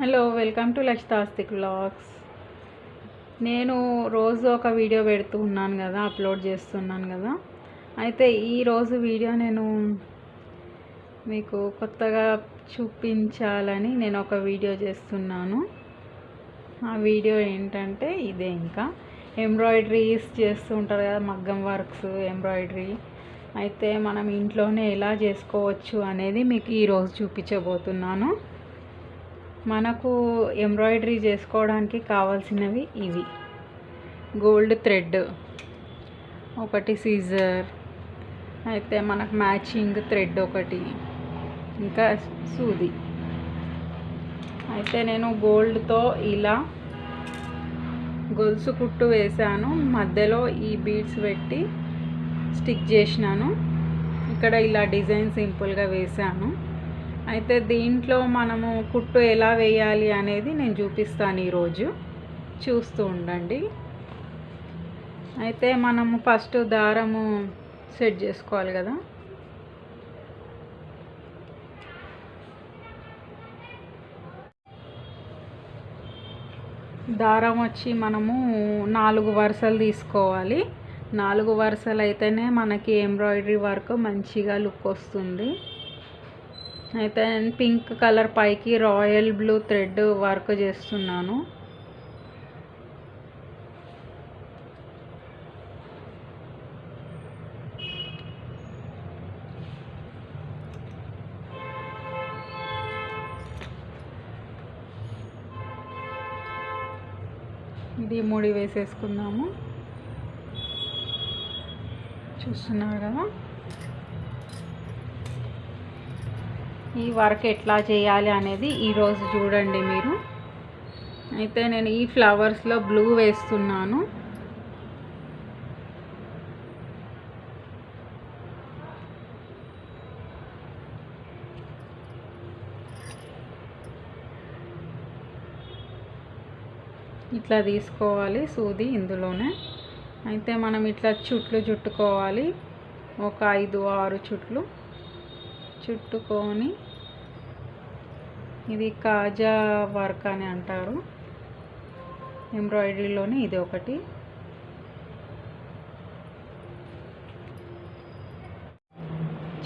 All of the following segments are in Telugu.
Hello welcome to Lakshitastic vlogs నేను రోజు ఒక వీడియో పెడుతూ ఉన్నాను కదా అప్లోడ్ చేస్తున్నాను కదా. అయితే ఈరోజు వీడియో నేను మీకు కొత్తగా చూపించాలని నేను ఒక వీడియో చేస్తున్నాను. ఆ వీడియో ఏంటంటే ఇదే ఇంకా. ఎంబ్రాయిడరీస్ చేస్తూ ఉంటారు కదా మగ్గం వర్క్స్ ఎంబ్రాయిడరీ అయితే మనం ఇంట్లోనే ఎలా చేసుకోవచ్చు అనేది మీకు ఈరోజు చూపించబోతున్నాను. మనకు ఎంబ్రాయిడరీ చేసుకోవడానికి కావాల్సినవి ఇవి. గోల్డ్ థ్రెడ్ ఒకటి సీజర్ అయితే మనకు మ్యాచింగ్ థ్రెడ్ ఒకటి ఇంకా సూది. అయితే నేను గోల్డ్తో ఇలా గొలుసు కుట్టు వేసాను మధ్యలో ఈ బీడ్స్ పెట్టి స్టిక్ చేసినాను. ఇక్కడ ఇలా డిజైన్ సింపుల్గా వేసాను అయితే దీంట్లో మనము కుట్టు ఎలా వేయాలి అనేది నేను చూపిస్తాను ఈరోజు. చూస్తూ ఉండండి. అయితే మనము ఫస్ట్ దారము సెట్ చేసుకోవాలి కదా. దారం వచ్చి మనము నాలుగు వరుసలు తీసుకోవాలి. నాలుగు వరుసలు అయితేనే మనకి ఎంబ్రాయిడరీ వర్క్ మంచిగా లుక్ వస్తుంది. అయితే నేను పింక్ కలర్ పైకి రాయల్ బ్లూ థ్రెడ్ వర్క్ చేస్తున్నాను. ఇది ముడి వేసేసుకుందాము. చూస్తున్నారు కదా? ఈ వర్క్ ఎట్లా చేయాలి అనేది ఈరోజు చూడండి మీరు. అయితే నేను ఈ ఫ్లవర్స్లో బ్లూ వేస్తున్నాను. ఇట్లా తీసుకోవాలి సూది ఇందులోనే. అయితే మనం ఇట్లా చుట్లు చుట్టుకోవాలి. ఒక ఐదు ఆరు చుట్లు. చుట్టుకొని ఇది కాజా వర్క్ అని అంటారు. ఎంబ్రాయిడరీలోనే ఇది ఒకటి.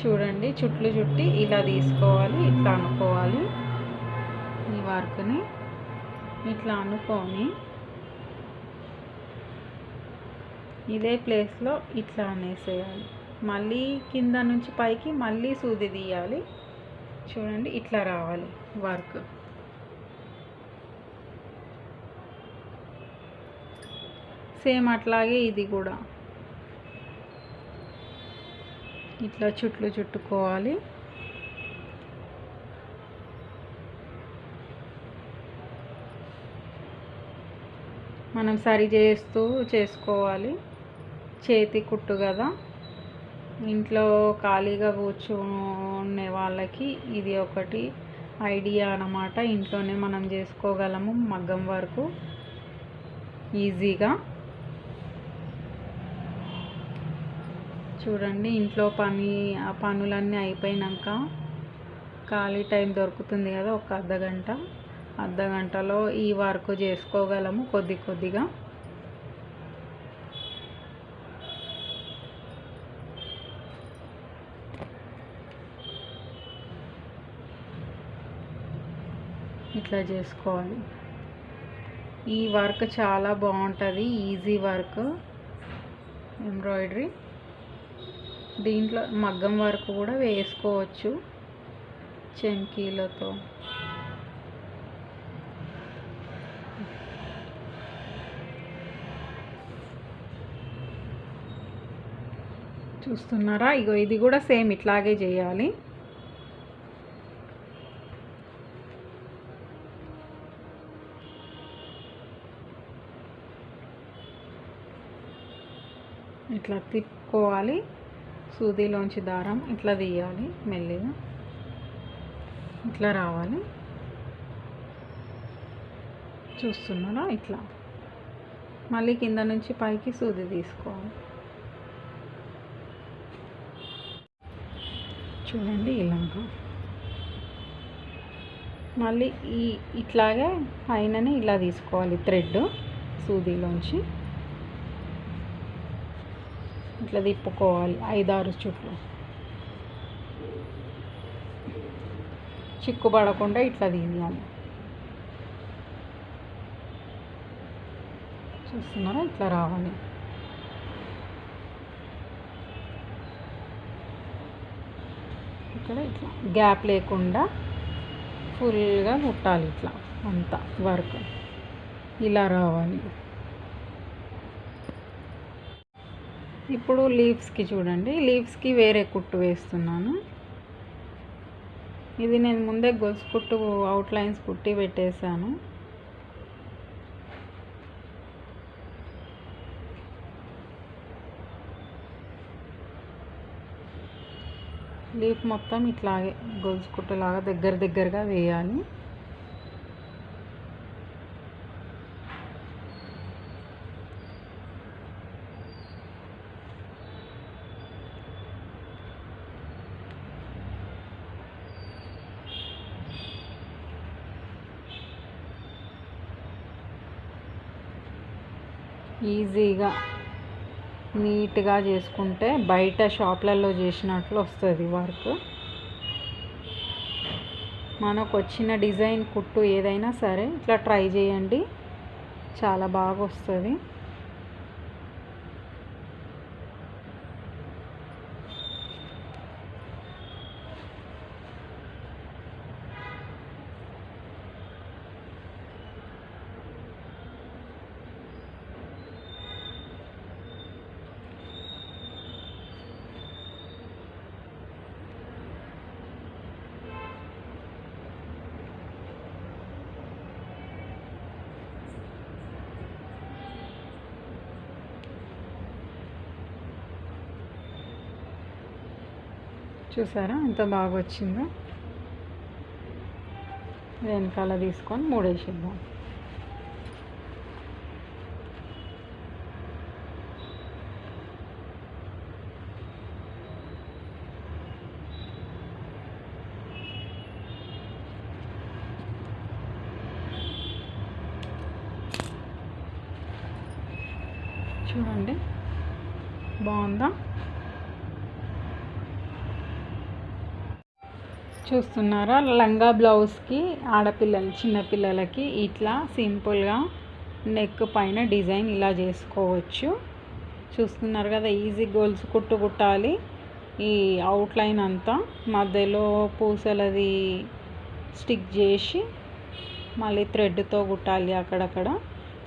చూడండి చుట్లు చుట్టి ఇలా తీసుకోవాలి ఇట్లా అనుకోవాలి ఈ వర్క్ని. ఇట్లా అనుకొని ఇదే ప్లేస్లో ఇట్లా అనేసేయాలి. మళ్ళీ కింద నుంచి పైకి మళ్ళీ సూది తీయాలి. చూడండి ఇట్లా రావాలి వర్క్. సేమ్ అట్లాగే ఇది కూడా. ఇట్లా చుట్లు చుట్టుకోవాలి. మనం సరి చేస్తూ చేసుకోవాలి. చేతి కుట్టు కదా. ఇంట్లో ఖాళీగా కూర్చునే వాళ్ళకి ఇది ఒకటి ఐడియా అన్నమాట. ఇంట్లోనే మనం చేసుకోగలము మగ్గం వరకు. ఈజీగా. చూడండి ఇంట్లో పని ఆ పనులన్నీ అయిపోయినాక ఖాళీ టైం దొరుకుతుంది కదా ఒక అర్ధ గంట అర్ధ గంటలో ఈ వర్క్ చేసుకోగలము కొద్ది కొద్దిగా. ఇట్లా చేసుకోవాలి. ఈ వర్క్ చాలా బాగుంటుంది ఈజీ వర్క్ ఎంబ్రాయిడరీ. దీంట్లో మగ్గం వర్క్ కూడా వేసుకోవచ్చు చెంకీలతో. చూస్తున్నారా? ఇగో ఇది కూడా సేమ్ ఇట్లాగే చేయాలి. ఇట్లా తిప్పుకోవాలి. సూదిలోంచి దారం ఇట్లా తీయాలి మెల్లిగా. ఇట్లా రావాలి. చూస్తున్నారా? ఇట్లా. మళ్ళీ కింద నుంచి పైకి సూది తీసుకోవాలి. చూడండి ఇలాగా. మళ్ళీ ఈ ఇట్లాగే పైననే ఇలా తీసుకోవాలి థ్రెడ్ సూదిలోంచి. ఇట్లా తిప్పుకోవాలి. ఐదారు చుట్లు. చిక్కు పడకుండా ఇట్లా తీయాలి చూస్తున్నారా? ఇట్లా రావాలి. ఇక్కడ ఇట్లా గ్యాప్ లేకుండా ఫుల్గా కుట్టాలి ఇట్లా అంతా వర్క్. ఇలా రావాలి. ఇప్పుడు లీవ్స్కి చూడండి. లీవ్స్కి వేరే కుట్టు వేస్తున్నాను. ఇది నేను ముందే గొలుసు కుట్టు అవుట్లైన్స్ కుట్టి పెట్టేశాను. లీఫ్ మొత్తం ఇట్లాగే గొలుసు కుట్టులాగా దగ్గర దగ్గరగా వేయాలి. ఈజీగా నీట్గా చేసుకుంటే బయట షాప్లలో చేసినట్లు వస్తుంది వర్క్. మనకు వచ్చిన డిజైన్ కుట్టు ఏదైనా సరే ఇట్లా ట్రై చేయండి. చాలా బాగా వస్తుంది చూసారా? ఎంత బాగా వచ్చిందో వెనకాల తీసుకొని మూడేసిద్దాం. చూడండి. బాగుందా? చూస్తున్నారా? లంగా బ్లౌజ్కి ఆడపిల్లలు చిన్నపిల్లలకి ఇట్లా సింపుల్గా నెక్ పైన డిజైన్ ఇలా చేసుకోవచ్చు. చూస్తున్నారు కదా ఈజీ గోల్స్ కుట్టు కుట్టాలి. ఈ అవుట్లైన్ అంతా మధ్యలో పూసలది స్టిక్ చేసి మళ్ళీ థ్రెడ్తో కుట్టాలి అక్కడక్కడ.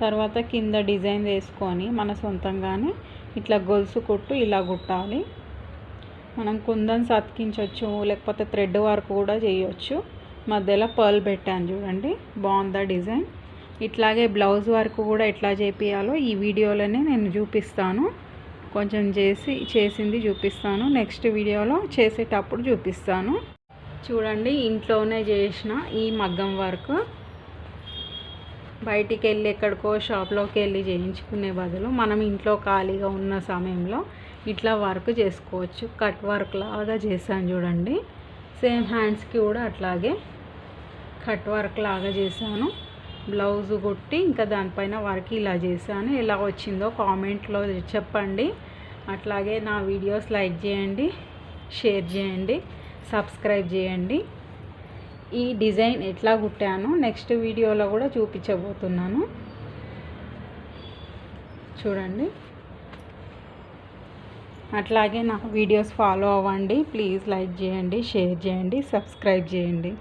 తర్వాత కింద డిజైన్ వేసుకొని మన సొంతంగానే ఇట్లా గొలుసు కుట్టు ఇలా కుట్టాలి. మనం కుందన్స్ అతికించవచ్చు లేకపోతే థ్రెడ్ వర్క్ కూడా చేయొచ్చు. మధ్యలో పర్ల్ పెట్టాను చూడండి బాగుందా డిజైన్? ఇట్లాగే బ్లౌజ్ వర్క్ కూడా ఎట్లా చేపియాలో ఈ వీడియోలోనే నేను చూపిస్తాను. కొంచెం చేసి చేసింది చూపిస్తాను. నెక్స్ట్ వీడియోలో చేసేటప్పుడు చూపిస్తాను. చూడండి ఇంట్లోనే చేసిన ఈ మగ్గం వర్క్. బయటికి వెళ్ళి ఎక్కడికో షాప్లోకి వెళ్ళి చేయించుకునే బదులు మనం ఇంట్లో ఖాళీగా ఉన్న సమయంలో ఇట్లా వర్క్ చేసుకోవచ్చు. కట్ వర్క్ లాగా చేశాను చూడండి. సేమ్ హ్యాండ్స్కి కూడా అట్లాగే కట్ వర్క్ లాగా చేశాను. బ్లౌజ్ కొట్టి ఇంకా దానిపైన వర్క్ ఇలా చేశాను. ఎలా వచ్చిందో కామెంట్లో చెప్పండి. అట్లాగే నా వీడియోస్ లైక్ చేయండి షేర్ చేయండి సబ్స్క్రైబ్ చేయండి. ఈ డిజైన్ ఎట్లా కుట్టాను నెక్స్ట్ వీడియోలో కూడా చూపించబోతున్నాను. చూడండి. అట్లాగే నా వీడియోస్ ఫాలో అవ్వండి. ప్లీజ్ లైక్ చేయండి షేర్ చేయండి సబ్స్క్రైబ్ చేయండి.